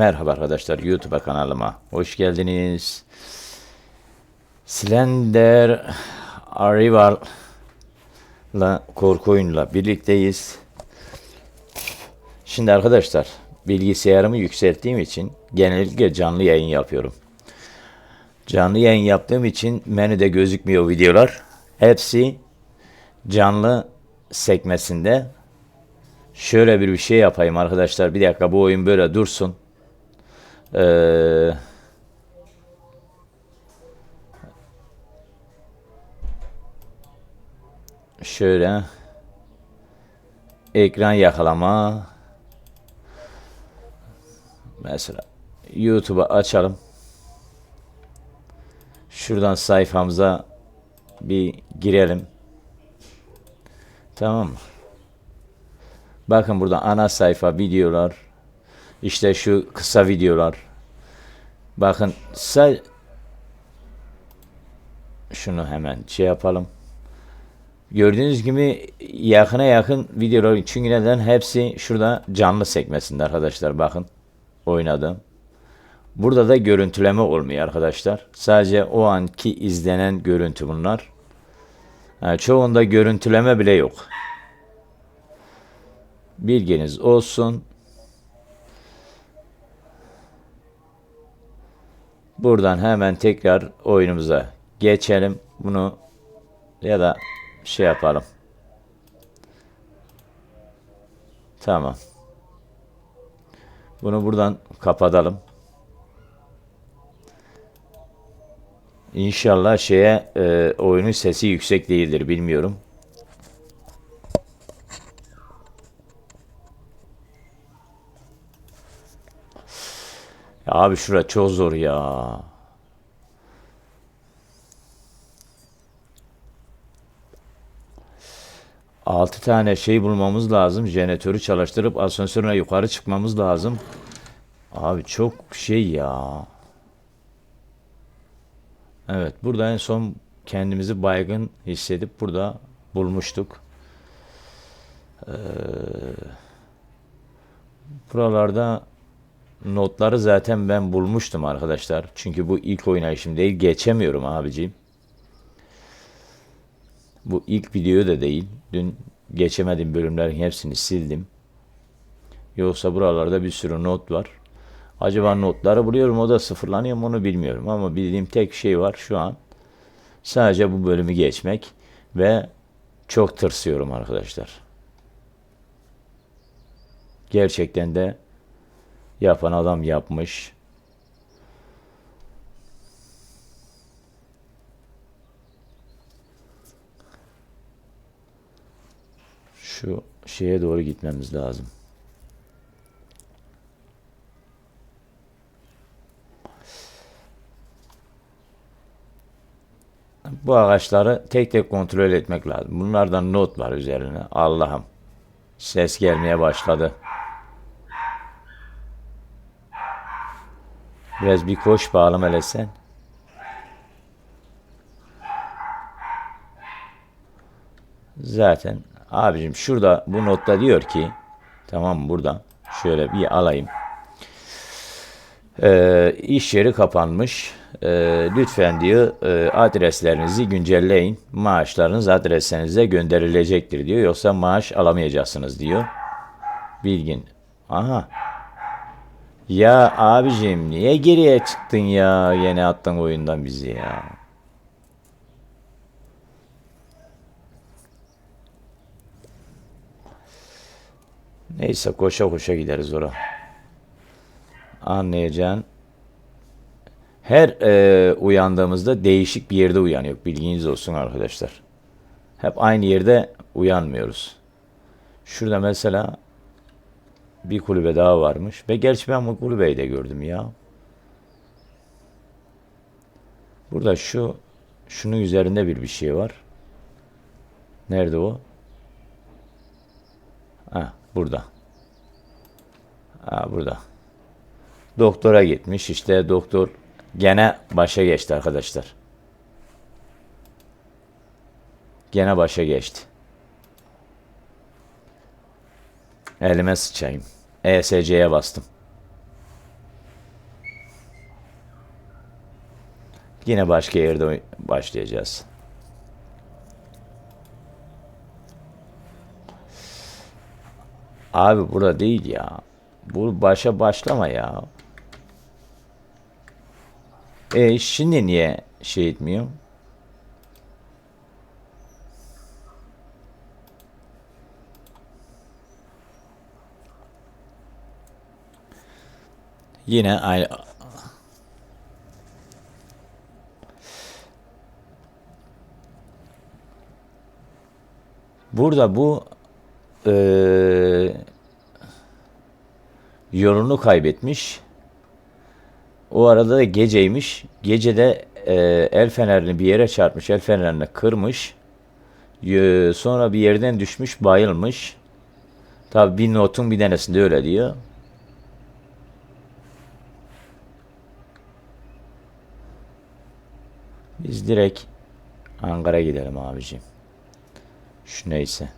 Merhaba arkadaşlar YouTube kanalıma hoş geldiniz. Slender Arrival'la korku oyunuyla birlikteyiz. Şimdi arkadaşlar bilgisayarımı yükselttiğim için genellikle canlı yayın yapıyorum. Canlı yayın yaptığım için menüde gözükmüyor videolar. Hepsi canlı sekmesinde. Şöyle bir şey yapayım arkadaşlar. Bir dakika bu oyun böyle dursun. Ee, şöyle ekran yakalama mesela YouTube'a açalım. Şuradan sayfamıza bir girelim. Tamam mı? Bakın burada ana sayfa videolar. İşte şu kısa videolar. Bakın say şunu hemen şey yapalım. Gördüğünüz gibi yakına yakın videolar çünkü neden hepsi şurada canlı sekmesinde arkadaşlar bakın oynadım. Burada da görüntüleme olmuyor arkadaşlar. Sadece o anki izlenen görüntü bunlar. Yani çoğunda görüntüleme bile yok. Bilginiz olsun. Buradan hemen tekrar oyunumuza geçelim. Bunu ya da şey yapalım. Tamam. Bunu buradan kapatalım. İnşallah şeye e, oyunun sesi yüksek değildir bilmiyorum. Abi şura çok zor ya. Altı tane şey bulmamız lazım. Jeneratörü çalıştırıp asansörüne yukarı çıkmamız lazım. Abi çok şey ya. Evet burada en son kendimizi baygın hissedip burada bulmuştuk. Ee, buralarda notları zaten ben bulmuştum arkadaşlar. Çünkü bu ilk oynayışım değil. Geçemiyorum abiciğim. Bu ilk video da değil. Dün geçemediğim bölümlerin hepsini sildim. Yoksa buralarda bir sürü not var. Acaba notları buluyorum o da sıfırlanıyor mu onu bilmiyorum. Ama bildiğim tek şey var şu an. Sadece bu bölümü geçmek ve çok tırsıyorum arkadaşlar. Gerçekten de yapan adam yapmış. Şu şeye doğru gitmemiz lazım. Bu ağaçları tek tek kontrol etmek lazım. Bunlardan not var üzerine. Allah'ım. Ses gelmeye başladı. Biraz bir koş bağlam hele sen. Zaten abicim şurada bu notta diyor ki tamam burada şöyle bir alayım. Ee, iş yeri kapanmış. Ee, lütfen diyor e, adreslerinizi güncelleyin. Maaşlarınız adresinize gönderilecektir diyor. Yoksa maaş alamayacaksınız diyor. Bilgin. Aha. Ya abicim niye geriye çıktın ya? Yeni attın oyundan bizi ya. Neyse koşa koşa gideriz oraya. Anlayacağın. Her e, uyandığımızda değişik bir yerde uyanıyor. Bilginiz olsun arkadaşlar. Hep aynı yerde uyanmıyoruz. Şurada mesela bir kulübe daha varmış. Ve gerçi ben bu kulübeyi de gördüm ya. Burada şu şunun üzerinde bir bir şey var. Nerede o? Ha, burada. Ha, burada. Doktora gitmiş. İşte doktor gene başa geçti arkadaşlar. Gene başa geçti. Elime sıçayım. ESC'ye bastım. Yine başka yerde başlayacağız. Abi burada değil ya. Bu başa başlama ya. E şimdi niye şey etmiyor? Yine aynı Burada bu eee yolunu kaybetmiş. O arada da geceymiş. Gecede eee, el fenerini bir yere çarpmış. El fenerini kırmış. Yö- Sonra bir yerden düşmüş, bayılmış. Tabi bir notun bir tanesinde öyle diyor. Biz direkt Ankara gidelim abicim. Şu neyse.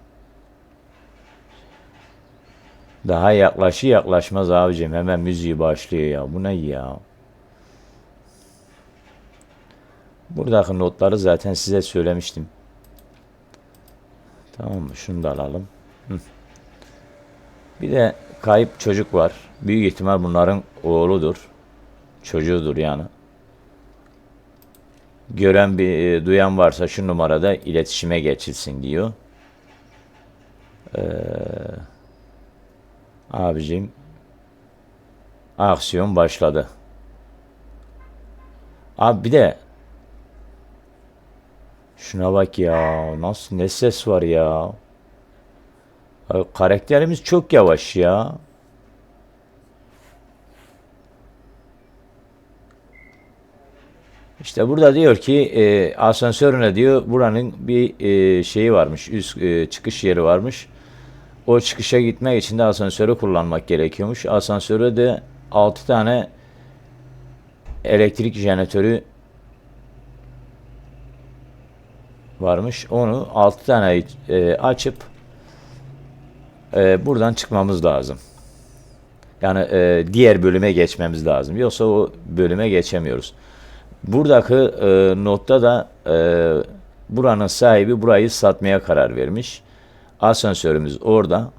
Daha yaklaşı yaklaşmaz abicim. Hemen müziği başlıyor ya. Bu ne ya? Buradaki notları zaten size söylemiştim. Tamam mı? Şunu da alalım. Bir de kayıp çocuk var. Büyük ihtimal bunların oğludur. Çocuğudur yani. Gören bir e, duyan varsa şu numarada iletişime geçilsin diyor. Ee, abicim aksiyon başladı. Abi bir de şuna bak ya nasıl ne ses var ya. Abi karakterimiz çok yavaş ya. İşte burada diyor ki e, asansörüne diyor buranın bir e, şeyi varmış üst e, çıkış yeri varmış. O çıkışa gitmek için de asansörü kullanmak gerekiyormuş. Asansöre de 6 tane elektrik jeneratörü varmış. Onu 6 tane e, açıp e, buradan çıkmamız lazım. Yani e, diğer bölüme geçmemiz lazım. Yoksa o bölüme geçemiyoruz. Buradaki e, notta da e, buranın sahibi burayı satmaya karar vermiş. Asansörümüz orada.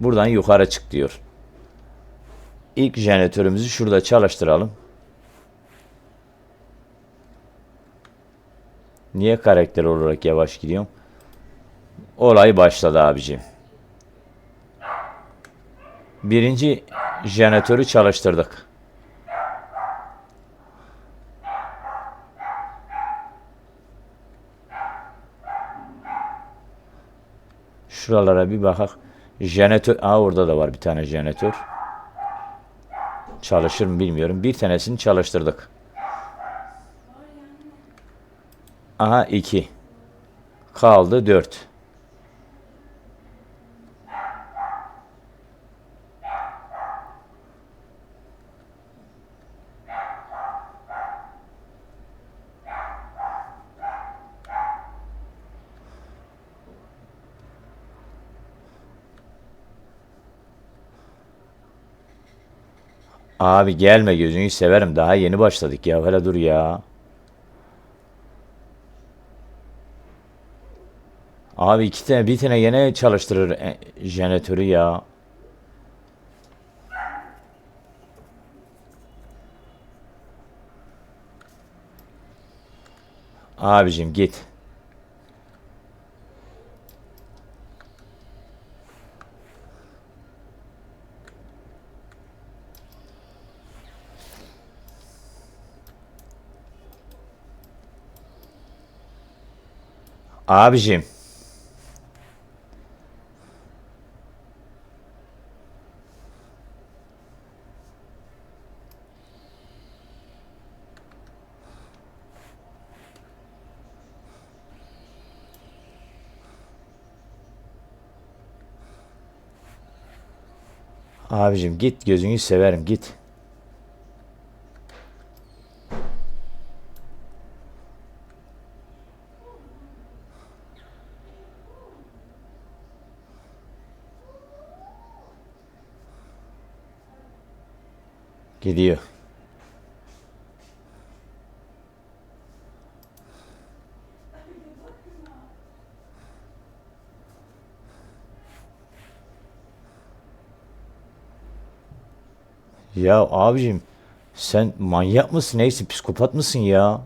Buradan yukarı çık diyor. İlk jeneratörümüzü şurada çalıştıralım. Niye karakter olarak yavaş gidiyorum? Olay başladı abicim. Birinci jeneratörü çalıştırdık. Şuralara bir bakak. Jeneratör, aa orada da var bir tane jeneratör. Çalışır mı bilmiyorum. Bir tanesini çalıştırdık. Aha iki. Kaldı dört. Abi gelme gözünü severim. Daha yeni başladık ya. Hele dur ya. Abi iki tane bir tane yine çalıştırır e, jeneratörü ya. Abicim git. Abicim. Abicim git gözünü severim git. Gidiyor. Ya abicim sen manyak mısın neyse psikopat mısın ya?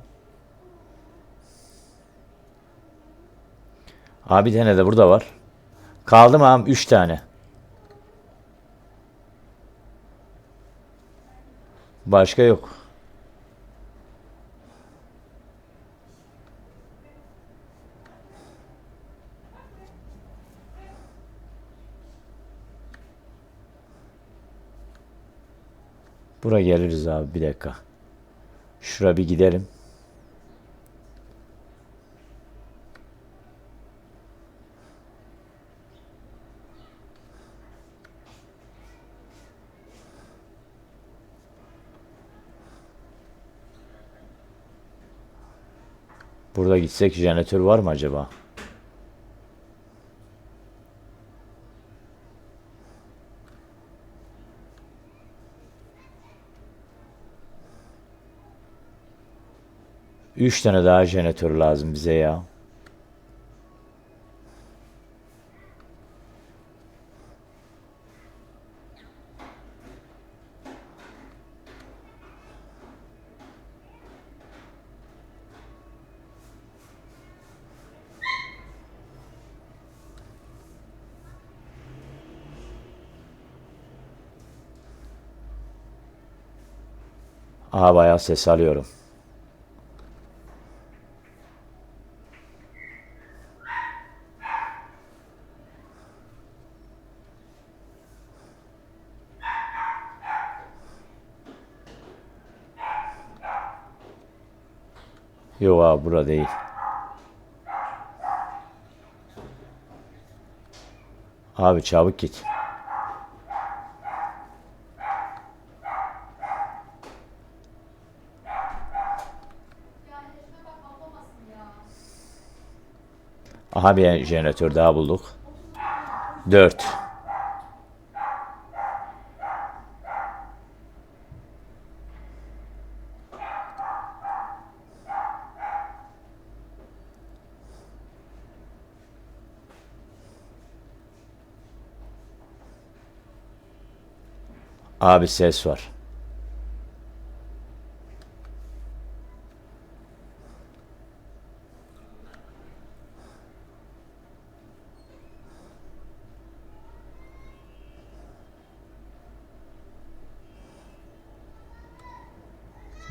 Abi tane de burada var. Kaldı mı abi 3 tane. Başka yok. Buraya geliriz abi bir dakika. Şura bir gidelim. Burada gitsek jeneratör var mı acaba? Üç tane daha jeneratör lazım bize ya. Aha bayağı ses alıyorum. Yok abi bura değil. Abi çabuk git. Aha bir jeneratör daha bulduk. 4. Abi ses var.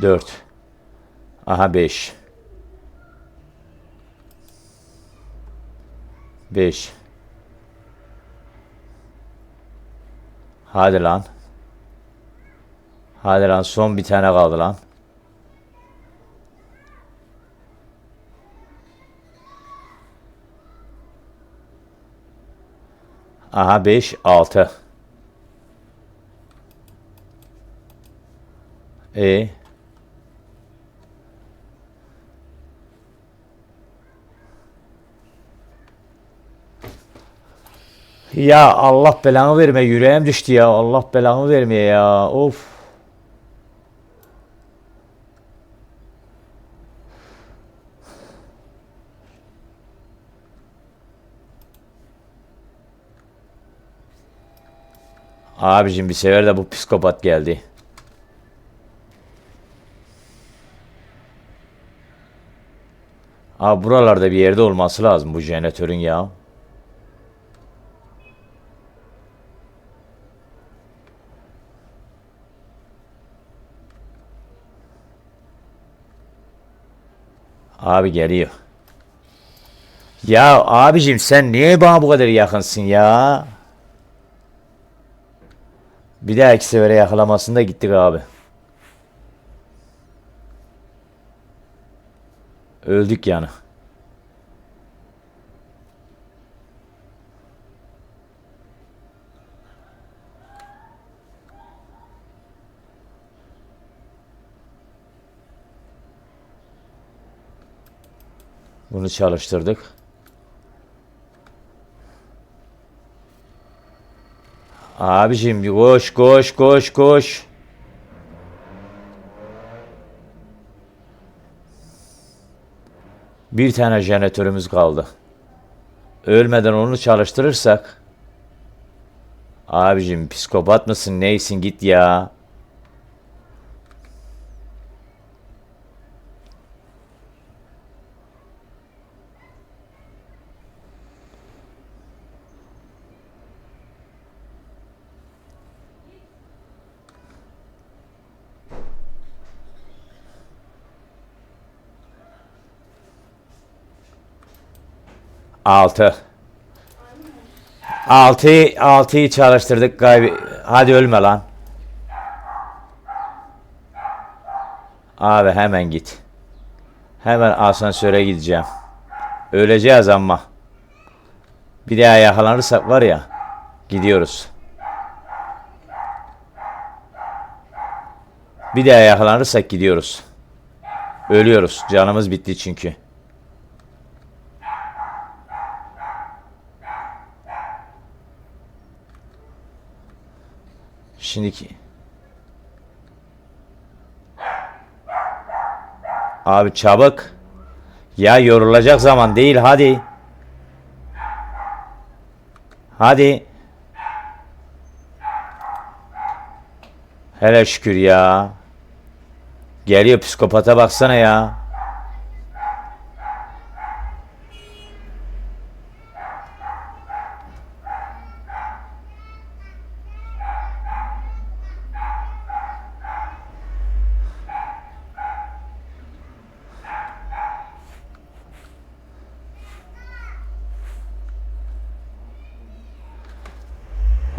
Dört. Aha beş. Beş. Hadi lan. Hadi lan son bir tane kaldı lan. Aha 5 6. E Ya Allah belanı verme yüreğim düştü ya Allah belanı vermeye ya of. Abicim bir sefer de bu psikopat geldi. Abi buralarda bir yerde olması lazım bu jeneratörün ya. Abi geliyor. Ya abicim sen niye bana bu kadar yakınsın ya? Bir dahaki sefere yakalamasında gittik abi. Öldük yani. Bunu çalıştırdık. Abicim koş koş koş koş. Bir tane jeneratörümüz kaldı. Ölmeden onu çalıştırırsak Abicim psikopat mısın neysin git ya. 6. 6'yı 6'yı çalıştırdık gaybi. Hadi ölme lan. Abi hemen git. Hemen asansöre gideceğim. Öleceğiz ama. Bir daha yakalanırsak var ya. Gidiyoruz. Bir daha yakalanırsak gidiyoruz. Ölüyoruz. Canımız bitti çünkü. Şimdiki Abi çabuk. Ya yorulacak zaman değil hadi. Hadi. Hele şükür ya. Geliyor psikopata baksana ya.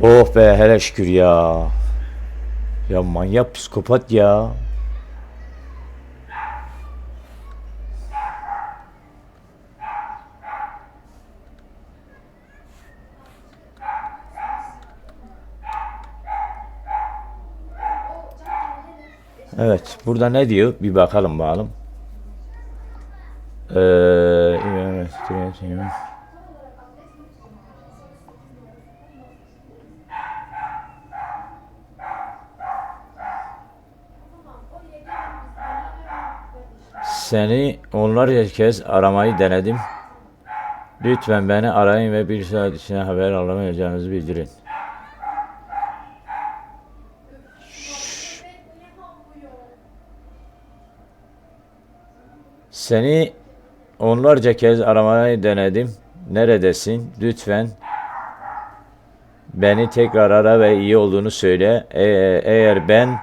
Oh be hele şükür ya. Ya manyak psikopat ya. Evet, burada ne diyor? Bir bakalım bakalım. Ee. Seni onlarca kez aramayı denedim. Lütfen beni arayın ve bir saat içinde haber alamayacağınızı bildirin. Seni onlarca kez aramayı denedim. Neredesin? Lütfen beni tekrar ara ve iyi olduğunu söyle. E- eğer ben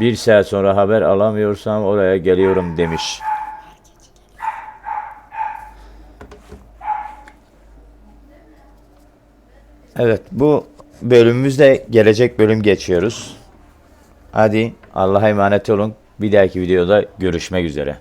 bir saat sonra haber alamıyorsam oraya geliyorum demiş. Evet bu bölümümüzde gelecek bölüm geçiyoruz. Hadi Allah'a emanet olun. Bir dahaki videoda görüşmek üzere.